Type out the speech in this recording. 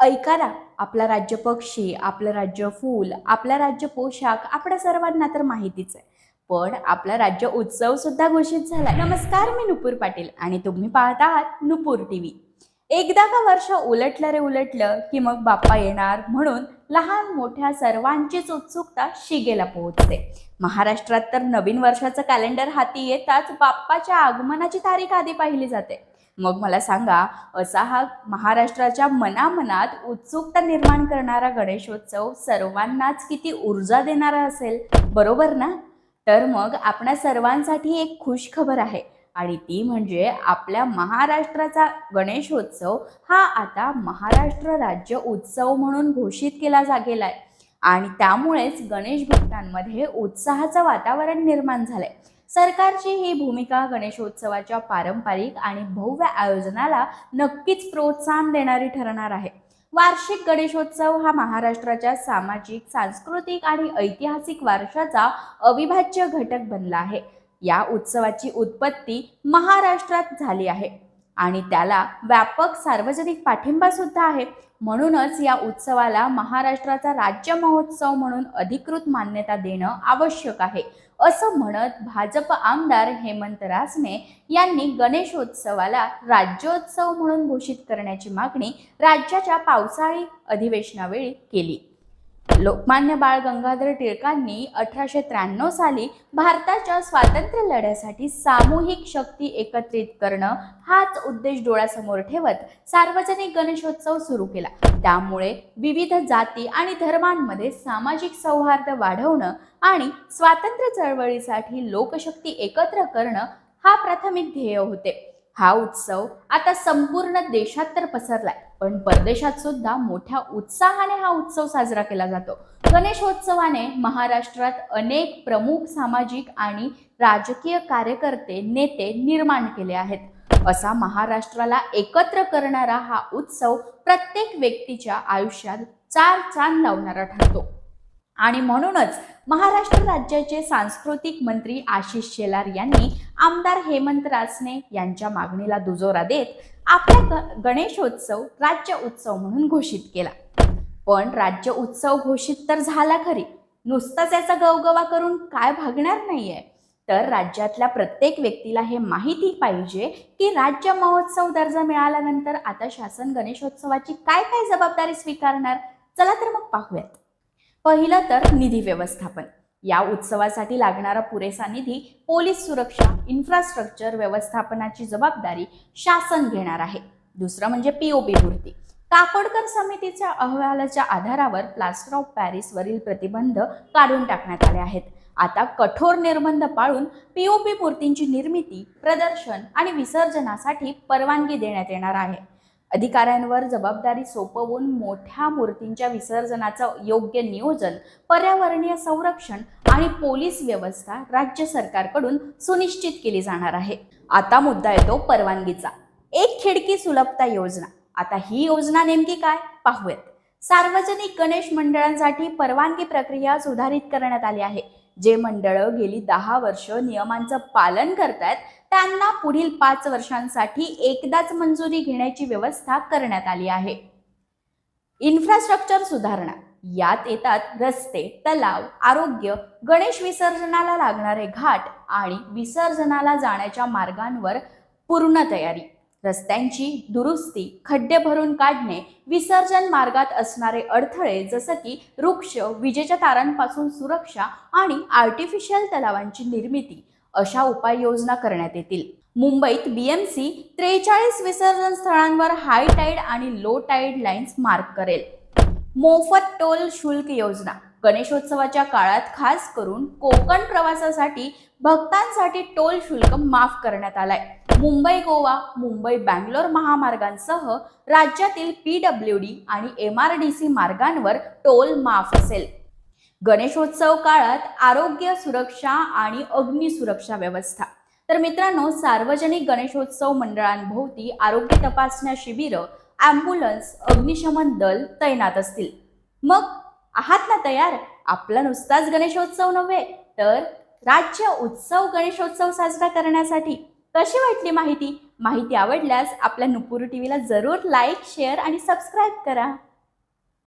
ऐकारा. आपला राज्य पक्षी आपलं राज्य फूल आपला राज्य पोशाख आपल्या सर्वांना तर माहितीच आहे. पण आपला राज्य उत्सव सुद्धा घोषित झाला नमस्कार मी नुपूर पाटील आणि तुम्ही पाहत आहात नुपूर टी व्ही एकदा का वर्ष उलटलं रे उलटलं की मग बाप्पा येणार म्हणून लहान मोठ्या सर्वांचीच उत्सुकता शिगेला पोहोचते. महाराष्ट्रात तर नवीन वर्षाचं कॅलेंडर हाती येताच बाप्पाच्या आगमनाची तारीख आधी पाहिली जाते. मग मला सांगा असा हा महाराष्ट्राच्या मनामनात उत्सुकता निर्माण करणारा गणेशोत्सव सर्वांनाच किती ऊर्जा देणारा असेल? बरोबर ना? तर मग आपणा सर्वांसाठी एक खुश खबर आहे आणि ती म्हणजे आपल्या महाराष्ट्राचा गणेशोत्सव हा आता महाराष्ट्र राज्य उत्सव म्हणून घोषित केला जा गेलाय आणि त्यामुळेच गणेश भक्तांमध्ये उत्साहाचं वातावरण निर्माण झालंय. सरकारची ही भूमिका गणेशोत्सवाच्या पारंपरिक आणि भव्य आयोजनाला नक्कीच प्रोत्साहन देणारी ठरणार आहे. वार्षिक गणेशोत्सव हा महाराष्ट्राच्या सामाजिक सांस्कृतिक आणि ऐतिहासिक वारशाचा अविभाज्य घटक बनला आहे. या उत्सवाची उत्पत्ती महाराष्ट्रात झाली आहे. आणि त्याला व्यापक सार्वजनिक पाठिंबा सुद्धा आहे. म्हणूनच या उत्सवाला महाराष्ट्राचा राज्य महोत्सव म्हणून अधिकृत मान्यता देणं आवश्यक आहे. असं म्हणत भाजप आमदार हेमंत रासने यांनी गणेशोत्सवाला राज्योत्सव म्हणून घोषित करण्याची मागणी राज्याच्या पावसाळी अधिवेशनावेळी केली. लोकमान्य बाळ गंगाधर टिळकांनी अठराशे त्र्याण्णव साली भारताच्या स्वातंत्र्य लढ्यासाठी सामूहिक शक्ती एकत्रित करणं हाच उद्देश डोळ्यासमोर ठेवत सार्वजनिक गणेशोत्सव सुरू केला. त्यामुळे विविध जाती आणि धर्मांमध्ये सामाजिक सौहार्द वाढवणं आणि स्वातंत्र्य चळवळीसाठी लोकशक्ती एकत्र करणं हा प्राथमिक ध्येय होते. हा उत्सव आता संपूर्ण देशात तर पसरलाय. पण परदेशात सुद्धा मोठ्या उत्साहाने हा उत्सव साजरा केला जातो. गणेशोत्सवाने महाराष्ट्रात अनेक प्रमुख सामाजिक आणि राजकीय कार्यकर्ते नेते निर्माण केले आहेत. असा महाराष्ट्राला एकत्र करणारा हा उत्सव प्रत्येक व्यक्तीच्या आयुष्यात चार चांद लावणारा ठरतो. आणि म्हणूनच महाराष्ट्र राज्याचे सांस्कृतिक मंत्री आशिष शेलार यांनी आमदार हेमंत रासने यांच्या मागणीला दुजोरा देत आपला ग- गणेशोत्सव राज्य उत्सव म्हणून घोषित केला. पण राज्य उत्सव घोषित तर झाला खरी. नुसताच याचा गवगवा करून काय भागणार नाहीये. तर राज्यातल्या प्रत्येक व्यक्तीला हे माहिती पाहिजे की राज्य महोत्सव दर्जा मिळाल्यानंतर आता शासन गणेशोत्सवाची काय काय जबाबदारी स्वीकारणार? चला तर मग पाहूयात. पहिलं तर निधी व्यवस्थापन. या उत्सवासाठी लागणारा पुरेसा निधी पोलीस सुरक्षा इन्फ्रास्ट्रक्चर व्यवस्थापनाची जबाबदारी शासन घेणार आहे. दुसरं म्हणजे पीओपी मूर्ती काकोडकर समितीच्या अहवालाच्या आधारावर प्लास्टर ऑफ पॅरिसवरील प्रतिबंध काढून टाकण्यात आले आहेत. आता कठोर निर्बंध पाळून पीओपी मूर्तींची निर्मिती प्रदर्शन आणि विसर्जनासाठी परवानगी देण्यात येणार आहे. अधिकाऱ्यांवर जबाबदारी सोपवून मोठ्या मूर्तींच्या विसर्जनाचं योग्य नियोजन पर्यावरणीय संरक्षण आणि पोलीस व्यवस्था राज्य सरकारकडून सुनिश्चित केली जाणार आहे. आता मुद्दा येतो परवानगीचा. एक खिडकी सुलभता योजना. आता ही योजना नेमकी काय? पाहूयात. सार्वजनिक गणेश मंडळांसाठी परवानगी प्रक्रिया सुधारित करण्यात आली आहे. जे मंडळं गेली दहा वर्ष नियमांचं पालन करतायत त्यांना पुढील पाच वर्षांसाठी एकदाच मंजुरी घेण्याची व्यवस्था करण्यात आली आहे. इन्फ्रास्ट्रक्चर सुधारणा. यात येतात रस्ते तलाव आरोग्य गणेश विसर्जनाला लागणारे घाट आणि विसर्जनाला जाण्याच्या मार्गांवर पूर्ण तयारी. रस्त्यांची दुरुस्ती खड्डे भरून काढणे विसर्जन मार्गात असणारे अडथळे जसं की वृक्ष विजेच्या तारांपासून सुरक्षा आणि आर्टिफिशियल तलावांची निर्मिती अशा उपाययोजना करण्यात येतील. मुंबईत बीएमसी त्रेचाळीस विसर्जन स्थळांवर हाय टाईड आणि लो टाईड लाईन्स मार्क करेल. मोफत टोल शुल्क योजना गणेशोत्सवाच्या काळात खास करून कोकण प्रवासासाठी भक्तांसाठी टोल शुल्क माफ करण्यात आलाय. मुंबई गोवा मुंबई बँगलोर महामार्गांसह राज्यातील पी डब्ल्यू डी आणि एम आर डी सी मार्गांवर टोल माफ असेल. गणेशोत्सव काळात आरोग्य सुरक्षा आणि अग्नी सुरक्षा व्यवस्था. तर मित्रांनो सार्वजनिक गणेशोत्सव मंडळांभोवती आरोग्य तपासण्या शिबिरं ॲम्ब्युलन्स अग्निशमन दल तैनात असतील. मग आहात ना तयार? आपला नुसताच गणेशोत्सव नव्हे तर राज्य उत्सव गणेशोत्सव साजरा करण्यासाठी कशी वाटली माहिती? माहिती आवडल्यास आपल्या नुपूर टीव्हीला जरूर लाईक शेअर आणि सबस्क्राईब करा.